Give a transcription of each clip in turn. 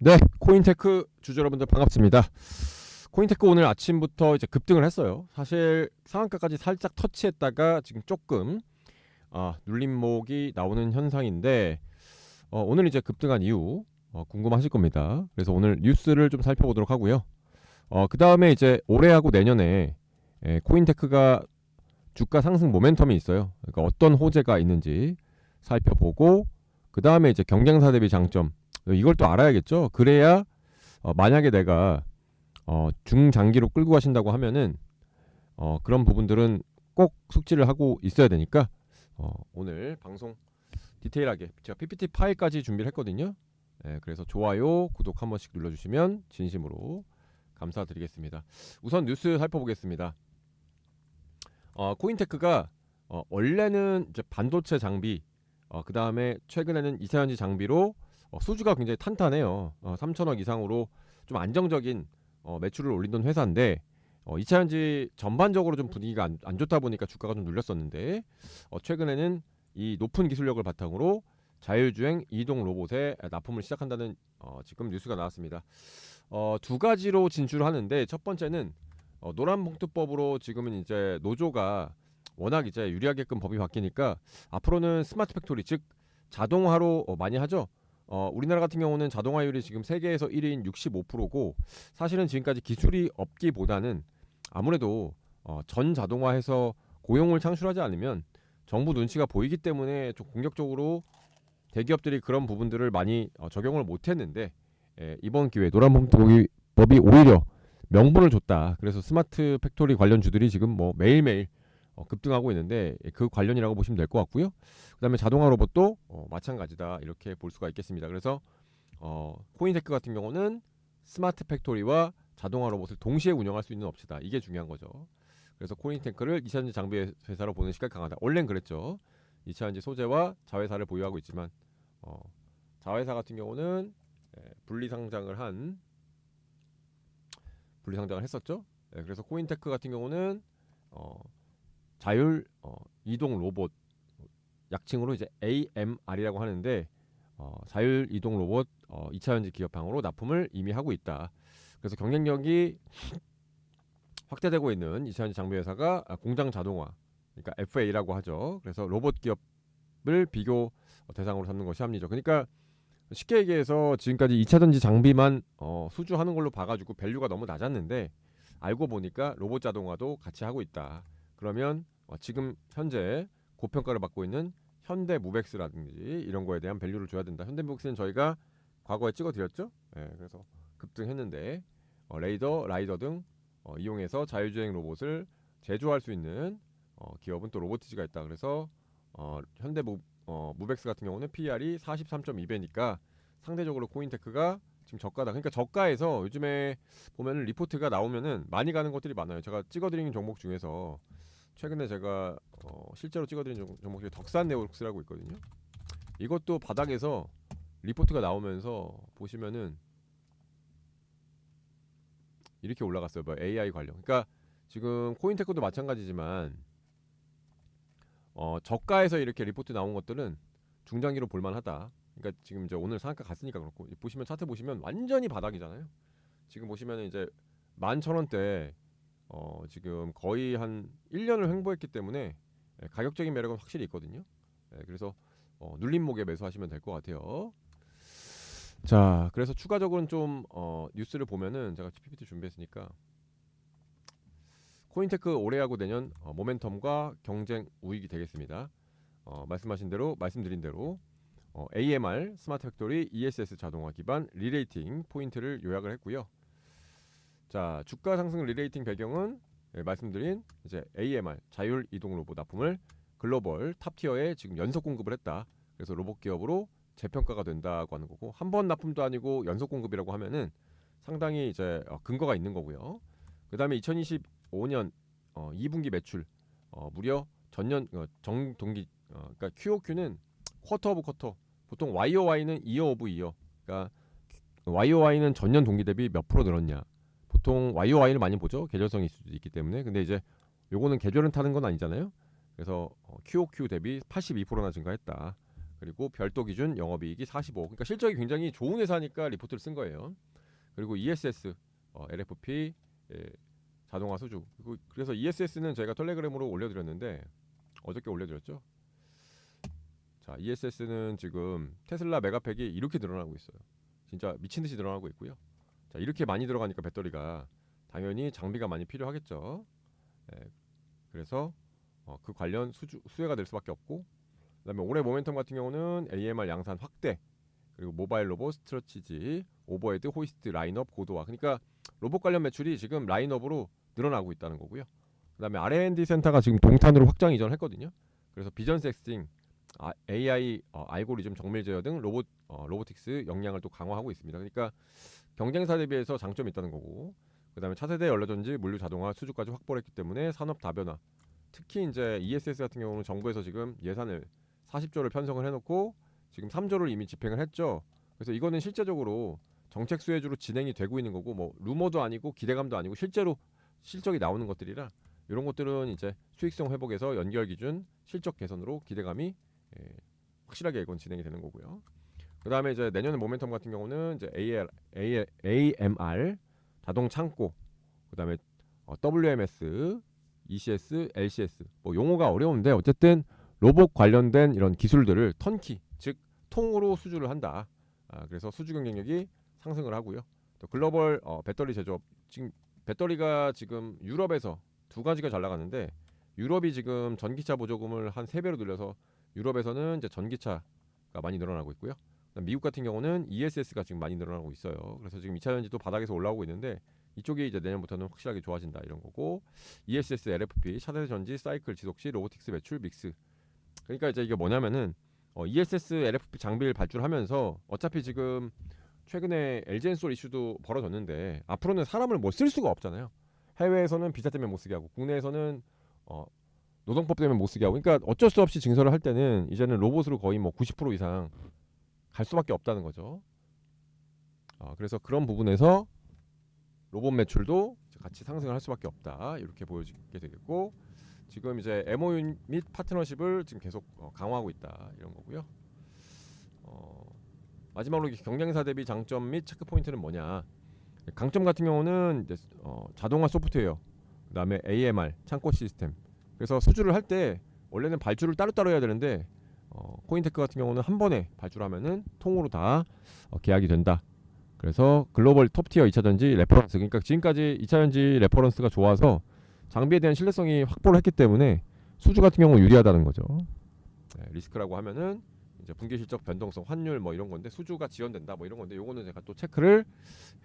네, 코인테크 주주 여러분들 반갑습니다. 코인테크 오늘 아침부터 이제 급등을 했어요. 사실 상한가까지 살짝 터치했다가 지금 조금 아, 눌림목이 나오는 현상인데 어, 오늘 이제 급등한 이유 어, 궁금하실 겁니다. 그래서 오늘 뉴스를 좀 살펴보도록 하고요. 어, 그 다음에 이제 올해하고 내년에 에, 코인테크가 주가 상승 모멘텀이 있어요. 그러니까 어떤 호재가 있는지 살펴보고 그 다음에 이제 경쟁사 대비 장점 이걸 또 알아야겠죠. 그래야 어, 만약에 내가 어, 중장기로 끌고 가신다고 하면은 어, 그런 부분들은 꼭 숙지를 하고 있어야 되니까 어, 오늘 방송 디테일하게 제가 PPT 파일까지 준비를 했거든요. 예, 그래서 좋아요, 구독 한 번씩 눌러주시면 진심으로 감사드리겠습니다. 우선 뉴스 살펴보겠습니다. 어, 코인테크가 어, 원래는 이제 반도체 장비, 어, 그 다음에 최근에는 이차전지 장비로 어, 수주가 굉장히 탄탄해요. 어, 3천억 이상으로 좀 안정적인 어, 매출을 올리던 회사인데 어, 2차전지 전반적으로 좀 분위기가 안, 안 좋다 보니까 주가가 좀 눌렸었는데 어, 최근에는 이 높은 기술력을 바탕으로 자율주행 이동 로봇에 납품을 시작한다는 어, 지금 뉴스가 나왔습니다. 어, 두 가지로 진출하는데 첫 번째는 어, 노란봉투법으로 지금은 이제 노조가 워낙 이제 유리하게끔 법이 바뀌니까 앞으로는 스마트 팩토리 즉 자동화로 어, 많이 하죠. 어, 우리나라 같은 경우는 자동화율이 지금 세계에서 1위인 65%고 사실은 지금까지 기술이 없기보다는 아무래도 어, 전 자동화해서 고용을 창출하지 않으면 정부 눈치가 보이기 때문에 좀 공격적으로 대기업들이 그런 부분들을 많이 어, 적용을 못했는데 예, 이번 기회에 노란봉투법이 법이 오히려 명분을 줬다. 그래서 스마트 팩토리 관련 주들이 지금 뭐 매일매일 어, 급등하고 있는데 예, 그 관련이라고 보시면 될 것 같고요. 그다음에 자동화 로봇도 어, 마찬가지다 이렇게 볼 수가 있겠습니다. 그래서 어, 코인테크 같은 경우는 스마트 팩토리와 자동화 로봇을 동시에 운영할 수 있는 업체다. 이게 중요한 거죠. 그래서 코인테크를 이차전지 장비 회사로 보는 시각이 강하다. 원래는 그랬죠. 이차전지 소재와 자회사를 보유하고 있지만 어, 자회사 같은 경우는 예, 분리 상장을 한 분리 상장을 했었죠. 예, 그래서 코인테크 같은 경우는 어, 자율 어, 이동 로봇 약칭으로 이제 AMR이라고 하는데 어, 자율 이동 로봇 어, 2차 전지 기업항으로 납품을 이미 하고 있다. 그래서 경쟁력이 확대되고 있는 2차 전지 장비 회사가 아, 공장 자동화, 그러니까 FA라고 하죠. 그래서 로봇 기업을 비교 대상으로 삼는 것이 합리적. 그러니까 쉽게 얘기해서 지금까지 2차 전지 장비만 어, 수주하는 걸로 봐가지고 밸류가 너무 낮았는데 알고 보니까 로봇 자동화도 같이 하고 있다. 그러면 어, 지금 현재 고평가를 받고 있는 현대무벡스라든지 이런 거에 대한 밸류를 줘야 된다. 현대무벡스는 저희가 과거에 찍어드렸죠. 예, 그래서 급등했는데 어, 레이더, 라이더 등 어, 이용해서 자율주행 로봇을 제조할 수 있는 어, 기업은 또 로보티지가 있다. 그래서 어, 현대무 어, 무벡스 같은 경우는 PER이 43.2배니까 상대적으로 코인테크가 지금 저가다. 그러니까 저가에서 요즘에 보면은 리포트가 나오면은 많이 가는 것들이 많아요. 제가 찍어드린 종목 중에서 최근에 제가 어, 실제로 찍어드린 종- 종목 중에 덕산 네오룩스라고 있거든요. 이것도 바닥에서 리포트가 나오면서 보시면은 이렇게 올라갔어요. 뭐 AI 관련. 그러니까 지금 코인테크도 마찬가지지만 어, 저가에서 이렇게 리포트 나온 것들은 중장기로 볼만하다. 그러니까 지금 이제 오늘 상한가 갔으니까 그렇고 보시면 차트 보시면 완전히 바닥이잖아요. 지금 보시면 이제 만 천 원대 어, 지금 거의 한 1년을 횡보했기 때문에 예, 가격적인 매력은 확실히 있거든요. 예, 그래서 어, 눌림목에 매수하시면 될 것 같아요. 자, 그래서 추가적으로는 좀 어, 뉴스를 보면은 제가 PPT 준비했으니까 코인테크 올해하고 내년 어, 모멘텀과 경쟁 우익이 되겠습니다. 어, 말씀하신 대로 말씀드린 대로 어, AMR 스마트 팩토리 ESS 자동화 기반 리레이팅 포인트를 요약을 했고요. 자 주가 상승 리레이팅 배경은 예, 말씀드린 이제 AMR 자율 이동 로봇 납품을 글로벌 탑 티어에 지금 연속 공급을 했다. 그래서 로봇 기업으로 재평가가 된다고 하는 거고 한 번 납품도 아니고 연속 공급이라고 하면은 상당히 이제 어, 근거가 있는 거고요. 그다음에 2025년 어, 2분기 매출 어, 무려 전년 어, 정 동기 어, 그러니까 QOQ는 쿼터 오브 쿼터 보통 YOY는 이어 오브 이어 그러니까 YOY는 전년 동기 대비 몇 프로 늘었냐 보통 YOY를 많이 보죠 계절성이 있을 수도 있기 때문에 근데 이제 요거는 계절은 타는 건 아니잖아요 그래서 어, QOQ 대비 82%나 증가했다 그리고 별도 기준 영업이익이 45. 그러니까 실적이 굉장히 좋은 회사니까 리포트를 쓴 거예요. 그리고 ESS, 어, LFP, 예, 자동화 수주. 그리고 그래서 ESS는 저희가 텔레그램으로 올려드렸는데 어저께 올려드렸죠. 자, ESS는 지금 테슬라 메가팩이 이렇게 늘어나고 있어요. 진짜 미친 듯이 늘어나고 있고요. 자, 이렇게 많이 들어가니까 배터리가 당연히 장비가 많이 필요하겠죠. 예, 그래서 어, 그 관련 수주, 수혜가 될 수밖에 없고 그다음에 올해 모멘텀 같은 경우는 AMR 양산 확대 그리고 모바일 로봇 스트러치지 오버헤드 호이스트 라인업 고도화 그러니까 로봇 관련 매출이 지금 라인업으로 늘어나고 있다는 거고요. 그다음에 R&D 센터가 지금 동탄으로 확장 이전했거든요. 그래서 비전 섹싱, 아, AI 어, 알고리즘 정밀 제어 등 로봇 어, 로보틱스 역량을 또 강화하고 있습니다. 그러니까 경쟁사 대비해서 장점이 있다는 거고 그다음에 차세대 연료전지 물류 자동화 수주까지 확보를 했기 때문에 산업 다변화 특히 이제 ESS 같은 경우는 정부에서 지금 예산을 40조를 편성을 해놓고 지금 3조를 이미 집행을 했죠. 그래서 이거는 실제적으로 정책 수혜주로 진행이 되고 있는 거고 뭐 루머도 아니고 기대감도 아니고 실제로 실적이 나오는 것들이라 이런 것들은 이제 수익성 회복에서 연결 기준 실적 개선으로 기대감이 예, 확실하게 이건 진행이 되는 거고요. 그다음에 이제 내년에 모멘텀 같은 경우는 이제 AL, AL, AMR 자동 창고 그다음에 어, WMS, ECS, LCS 뭐 용어가 어려운데 어쨌든 로봇 관련된 이런 기술들을 턴키 즉 통으로 수주를 한다. 아, 그래서 수주 경쟁력이 상승을 하고요. 또 글로벌 어, 배터리 제조업 지금 배터리가 지금 유럽에서 두 가지가 잘 나가는데 유럽이 지금 전기차 보조금을 한 세 배로 늘려서 유럽에서는 이제 전기차가 많이 늘어나고 있고요. 미국 같은 경우는 ESS가 지금 많이 늘어나고 있어요. 그래서 지금 2차 전지도 바닥에서 올라오고 있는데 이쪽이 이제 내년부터는 확실하게 좋아진다 이런 거고 ESS, LFP, 차세대 전지, 사이클, 지속시, 로보틱스 매출, 믹스. 그러니까 이제 이게 뭐냐면은 어, ESS, LFP 장비를 발주하면서 어차피 지금 최근에 LG엔솔 이슈도 벌어졌는데 앞으로는 사람을 뭐쓸 수가 없잖아요. 해외에서는 비자 때문에 못 쓰게 하고 국내에서는 어, 노동법 때문에 못 쓰게 하고 그러니까 어쩔 수 없이 증설을 할 때는 이제는 로봇으로 거의 뭐 90% 이상 갈 수밖에 없다는 거죠. 어, 그래서 그런 부분에서 로봇 매출도 같이 상승을 할 수밖에 없다 이렇게 보여지게 되겠고 지금 이제 MOU 및 파트너십을 지금 계속 어, 강화하고 있다 이런 거고요. 어, 마지막으로 경쟁사 대비 장점 및 체크 포인트는 뭐냐? 강점 같은 경우는 이제 어, 자동화 소프트웨어, 그다음에 AMR 창고 시스템. 그래서 수주를 할 때 원래는 발주를 따로따로 해야 되는데 어, 코인테크 같은 경우는 한 번에 발주를 하면은 통으로 다 어, 계약이 된다. 그래서 글로벌 톱티어 2차 전지 레퍼런스 그러니까 지금까지 2차 전지 레퍼런스가 좋아서 장비에 대한 신뢰성이 확보를 했기 때문에 수주 같은 경우 유리하다는 거죠. 네, 리스크라고 하면은 이제 분기 실적 변동성, 환율 뭐 이런 건데 수주가 지연된다 뭐 이런 건데 요거는 제가 또 체크를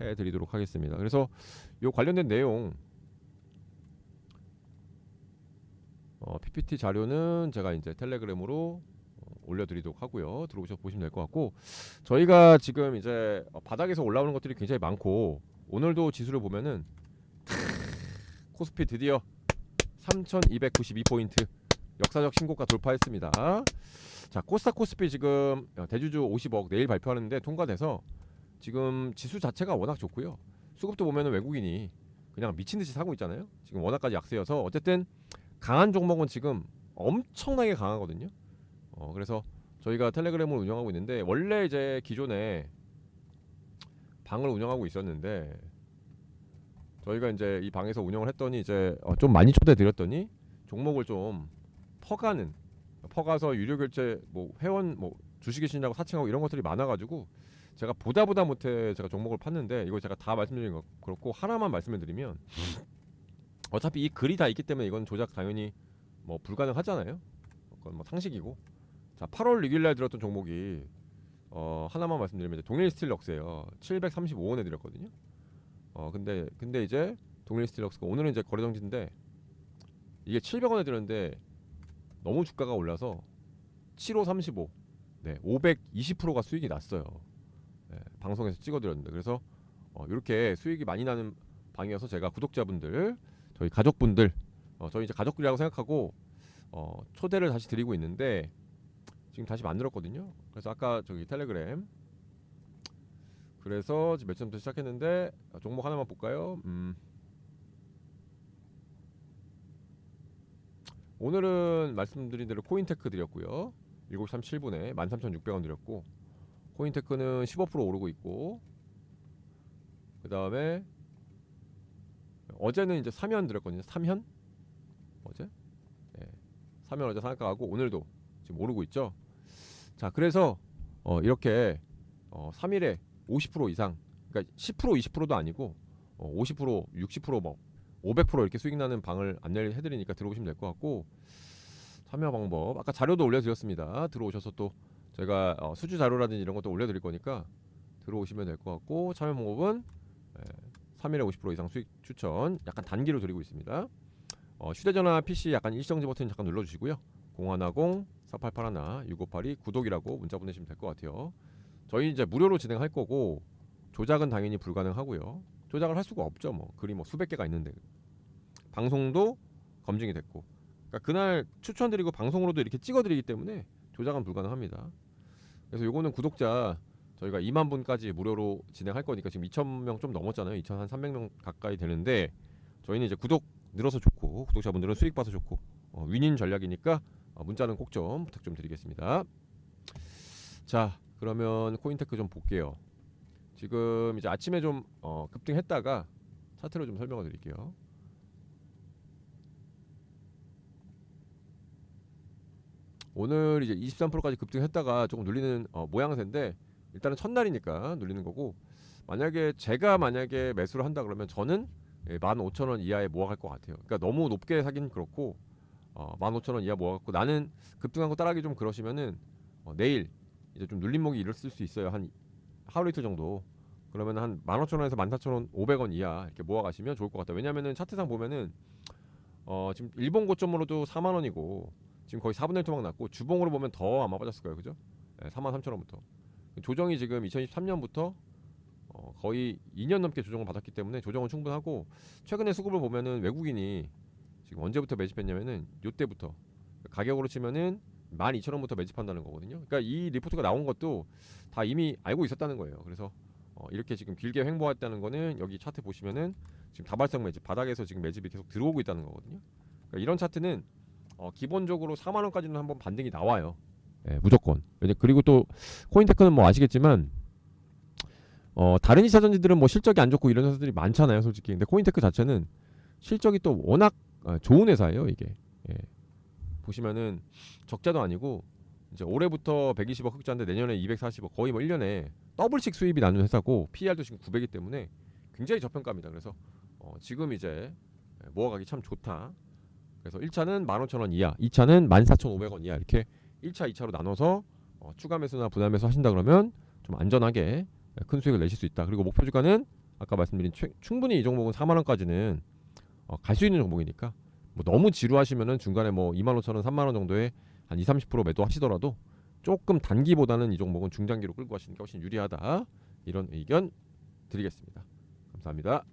해 드리도록 하겠습니다. 그래서 요 관련된 내용 어, PPT 자료는 제가 이제 텔레그램으로 어, 올려드리도록 하고요. 들어오셔서 보시면 될 것 같고 저희가 지금 이제 어, 바닥에서 올라오는 것들이 굉장히 많고 오늘도 지수를 보면은 코스피 드디어 3,292 포인트 역사적 신고가 돌파했습니다. 자 코스타 코스피 지금 어, 대주주 50억 내일 발표하는데 통과돼서 지금 지수 자체가 워낙 좋고요. 수급도 보면은 외국인이 그냥 미친 듯이 사고 있잖아요. 지금 워낙까지 약세여서 어쨌든 강한 종목은 지금 엄청나게 강하거든요. 어, 그래서 저희가 텔레그램을 운영하고 있는데 원래 이제 기존에 방을 운영하고 있었는데 저희가 이제 이 방에서 운영을 했더니 이제 어, 좀 많이 초대 드렸더니 종목을 좀 퍼가는 퍼가서 유료 결제 뭐 회원 뭐 주식이신다고 사칭하고 이런 것들이 많아가지고 제가 보다 보다 못해 제가 종목을 팠는데 이거 제가 다 말씀드리는 거 그렇고 하나만 말씀을 드리면 어차피 이 글이 다 있기 때문에 이건 조작 당연히 뭐 불가능하잖아요. 그건 뭐 상식이고. 자, 8월 6일 날 들었던 종목이 어, 하나만 말씀드리면 이제 동일 스틸럭스예요. 735원에 드렸거든요. 어, 근데 근데 이제 동일 스틸럭스가 오늘은 이제 거래 정지인데 이게 700원에 들었는데 너무 주가가 올라서 7535 네, 520%가 수익이 났어요. 네, 방송에서 찍어드렸는데 그래서 어, 이렇게 수익이 많이 나는 방이어서 제가 구독자분들 저희 가족분들 어, 저희 이제 가족들이라고 생각하고 어, 초대를 다시 드리고 있는데 지금 다시 만들었거든요. 그래서 아까 저기 텔레그램 그래서 지금 몇 점부터 시작했는데 어, 종목 하나만 볼까요? 음. 오늘은 말씀드린 대로 코인테크 드렸고요. 7시 37분에 13,600원 드렸고 코인테크는 15% 오르고 있고 그 다음에 어제는 이제 3현 드렸거든요. 3현 어제 네. 3현 어제 상한가하고 오늘도 지금 오르고 있죠. 자 그래서 어, 이렇게 어, 3일에 50% 이상 그러니까 10% 20%도 아니고 어, 50% 60%뭐 500% 이렇게 수익 나는 방을 안내를 해드리니까 들어오시면 될 것 같고 참여 방법 아까 자료도 올려드렸습니다. 들어오셔서 또 저희가 어, 수주 자료라든지 이런 것도 올려드릴 거니까 들어오시면 될 것 같고 참여 방법은 예, 3일에 50% 이상 수익 추천 약간 단기로 드리고 있습니다. 어, 휴대전화 PC 약간 일정지 버튼 잠깐 눌러주시고요. 010 4881 6582 구독이라고 문자 보내시면 될 것 같아요. 저희 이제 무료로 진행할 거고 조작은 당연히 불가능하고요. 조작을 할 수가 없죠. 뭐 글이 뭐 수백 개가 있는데 방송도 검증이 됐고 그러니까 그날 추천드리고 방송으로도 이렇게 찍어드리기 때문에 조작은 불가능합니다. 그래서 요거는 구독자 저희가 2만 분까지 무료로 진행할 거니까 지금 2천 명 좀 넘었잖아요. 2천 한 300명 가까이 되는데 저희는 이제 구독 늘어서 좋고 구독자분들은 수익 봐서 좋고 어, 윈인 전략이니까 어, 문자는 꼭 좀 부탁 좀 드리겠습니다. 자 그러면 코인테크 좀 볼게요. 지금 이제 아침에 좀 어, 급등했다가 차트로 좀 설명을 드릴게요. 오늘 이제 23%까지 급등했다가 조금 눌리는 어, 모양새인데 일단은 첫날이니까 눌리는 거고 만약에 제가 만약에 매수를 한다 그러면 저는 예, 15,000원 이하에 모아갈 것 같아요. 그러니까 너무 높게 사긴 그렇고 어, 15,000원 이하 모아갖고 나는 급등한 거 따라하기 좀 그러시면은 어, 내일 이제 좀 눌림목이 일었을 수 있어요. 한 하루 이틀 정도. 그러면 한 15,000원에서 14,000원 500원 이하 이렇게 모아가시면 좋을 것 같아요. 왜냐면은 차트상 보면은 어, 지금 일본 고점으로도 4만 원이고 지금 거의 4분의 1 토막 났고 주봉으로 보면 더 아마 빠졌을 거예요. 그죠? 네, 4만 3천 원부터. 조정이 지금 2023년부터 어, 거의 2년 넘게 조정을 받았기 때문에 조정은 충분하고 최근에 수급을 보면은 외국인이 지금 언제부터 매집했냐면은 요때부터 가격으로 치면은 12,000원부터 매집한다는 거거든요. 그러니까 이 리포트가 나온 것도 다 이미 알고 있었다는 거예요. 그래서 어, 이렇게 지금 길게 횡보했다는 거는 여기 차트 보시면은 지금 다발성 매집 바닥에서 지금 매집이 계속 들어오고 있다는 거거든요. 그러니까 이런 차트는 어, 기본적으로 4만 원까지는 한번 반등이 나와요. 예, 무조건. 그리고 또 코인테크는 뭐 아시겠지만 어, 다른 2차 전지들은 뭐 실적이 안 좋고 이런 회사들이 많잖아요, 솔직히. 근데 코인테크 자체는 실적이 또 워낙 어, 좋은 회사예요, 이게. 예. 보시면은 적자도 아니고 이제 올해부터 120억 흑자인데 내년에 240억 거의 뭐 1년에 더블씩 수입이 나는 회사고 PER도 지금 900이기 때문에 굉장히 저평가입니다. 그래서 어, 지금 이제 모아가기 참 좋다. 그래서 1차는 15,000원 이하, 2차는 14,500원 이하 이렇게 1차, 2차로 나눠서 어, 추가 매수나 부담 매수 하신다 그러면 좀 안전하게 큰 수익을 내실 수 있다. 그리고 목표 주가는 아까 말씀드린 최, 충분히 이 종목은 4만 원까지는 어, 갈 수 있는 종목이니까 뭐 너무 지루하시면은 중간에 뭐 2만 5천 원, 3만 원 정도에 한 2, 30% 매도하시더라도 조금 단기보다는 이 종목은 중장기로 끌고 가시는 게 훨씬 유리하다. 이런 의견 드리겠습니다. 감사합니다.